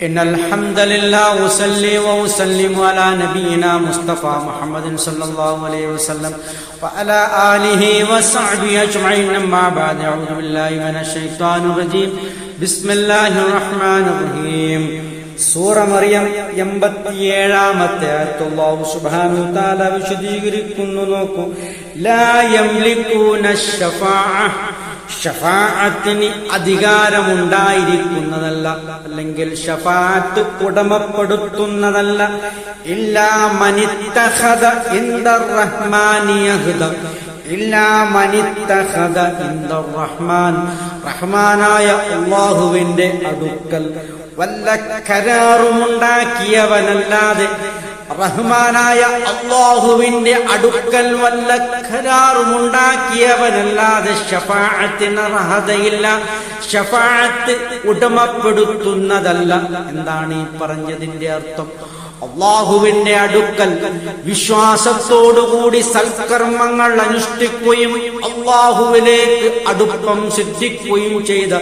إن الحمد لله أصلي وأسلم على نبينا مصطفى محمد صلى الله عليه وسلم وعلى آله وصحبه أجمعين أما بعد أعوذ بالله من الشيطان الرجيم بسم الله الرحمن الرحيم സൂറ മറിയം എൺപത്തിയേഴാമത്തെ ആയത്ത് അല്ലാഹു സുബ്ഹാനഹു തആല വിശദീകരിക്കുന്നു നോക്കൂ ലാ യംലികൂന ശഫാഅ ഷഫാഅത്തിന് അധികാരമുണ്ടായിരിക്കുന്നതല്ല അല്ലെങ്കിൽ ഷഫാഅത്ത് ഉടമപ്പെടുത്തുന്നതല്ല. ഇല്ലാ മനിത്തഹദ ഇന്ദർ റഹ്മാനി യഹ്ദ ഇല്ലാ മനിത്തഹദ ഇന്ദർ റഹ്മാൻ റഹ്മാനായ അല്ലാഹുവിന്റെ അടുക്കൽ വല്ല കരാറുമുണ്ടാക്കിയവനല്ലാതെ റഹ്മാനായ അള്ളാഹുവിന്റെ അടുക്കൽ വല്ല കരാറുമുണ്ടാക്കിയവനല്ലാതെ ഷഫാഅത്തിന് അർഹതയില്ല. ഷഫാഅത്ത് ഉടമപ്പെടുത്തുന്നതല്ല. എന്താണ് ഈ പറഞ്ഞതിന്റെ അർത്ഥം? അള്ളാഹുവിന്റെ അടുക്കൽ വിശ്വാസത്തോടുകൂടി സൽക്കർമ്മങ്ങൾ അനുഷ്ഠിക്കുകയും അള്ളാഹുവിലേക്ക് അടുപ്പം സിദ്ധിക്കുകയും ചെയ്ത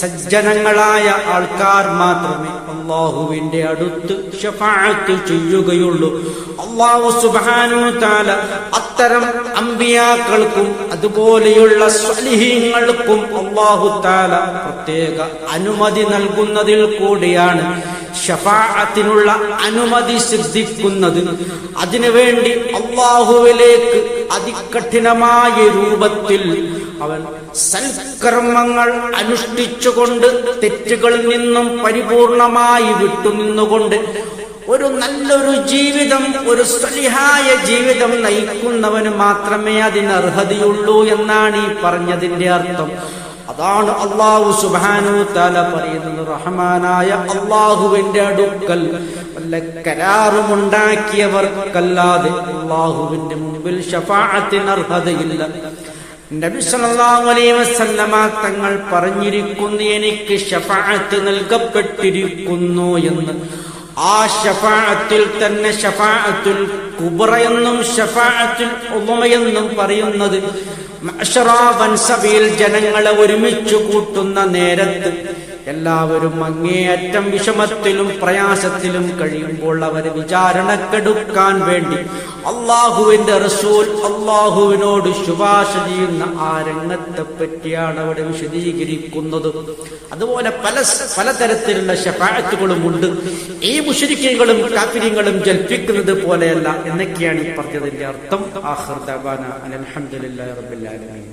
സജ്ജനങ്ങളായ ആൾക്കാർ മാത്രമേ അള്ളാഹുവിന്റെ അടുത്ത് ഷഫാത്ത് ചെയ്യുകയുള്ളൂ. അള്ളാഹു സുബാനു താല അത്തരം അമ്പിയാക്കൾക്കും അതുപോലെയുള്ള സ്വലിഹീങ്ങൾക്കും അള്ളാഹു താല പ്രത്യേക അനുമതി നൽകുന്നതിൽ കൂടിയാണ് ഷഫാഅത്തിനുള്ള അനുമതി സിദ്ധിക്കുന്നത്. അതിനുവേണ്ടി അള്ളാഹുവിലേക്ക് അതികഠിനമായ രൂപത്തിൽ അവൻ സൽക്കർമ്മങ്ങൾ അനുഷ്ഠിച്ചുകൊണ്ട് തെറ്റുകളിൽ നിന്നും പരിപൂർണമായി വിട്ടുനിന്നുകൊണ്ട് ഒരു നല്ലൊരു ജീവിതം ഒരു സ്വലിഹായ ജീവിതം നയിക്കുന്നവന് മാത്രമേ അതിന് അർഹതയുള്ളൂ എന്നാണ് ഈ പറഞ്ഞതിന്റെ അർത്ഥം. അതാണ് അള്ളാഹു സുബാനു തല പറയുന്നത്. റഹ്മാനായ അള്ളാഹുവിന്റെ അടുക്കൽ വല്ല കരാറുമുണ്ടാക്കിയവർക്കല്ലാതെ അള്ളാഹുവിന്റെ മുമ്പിൽ ഷഫാഅത്തിന് അർഹതയില്ല. നബി സല്ലല്ലാഹു അലൈഹി വസല്ലമ തങ്ങൾ പറഞ്ഞിരിക്കുന്നു എനിക്ക് ഷഫാഅത്ത് നൽകപ്പെട്ടിരിക്കുന്നു എന്ന്. ആ ഷഫാഅത്തിൽ തന്നെ ഷഫാഅത്തുൽ കുബ്ര എന്നും ഷഫാഅത്തുൽ ഉമയെന്നും പറയുന്നത് ജനങ്ങളെ ഒരുമിച്ച് കൂട്ടുന്ന നേരത്ത് എല്ലാവരും അങ്ങേയറ്റം വിഷമത്തിലും പ്രയാസത്തിലും കഴിയുമ്പോൾ അവരെ വിചാരണക്കെടുക്കാൻ വേണ്ടി അള്ളാഹുവിന്റെ റസൂൽ അള്ളാഹുവിനോട് ശുപാർശ ചെയ്യുന്ന ആ രംഗത്തെ പറ്റിയാണ് അവിടെ വിശദീകരിക്കുന്നത്. അതുപോലെ പല പലതരത്തിലുള്ള ഷഫായത്തുകളും ഉണ്ട്. ഈ മുഷരിക്കകളും കാപ്പിര്യങ്ങളും ജൽപ്പിക്കുന്നത് പോലെയല്ല. എന്നൊക്കെയാണ് ഈ പറഞ്ഞതിന്റെ അർത്ഥം. ആഹ്ർദാന അലഹമുല്ലാ റബിൻ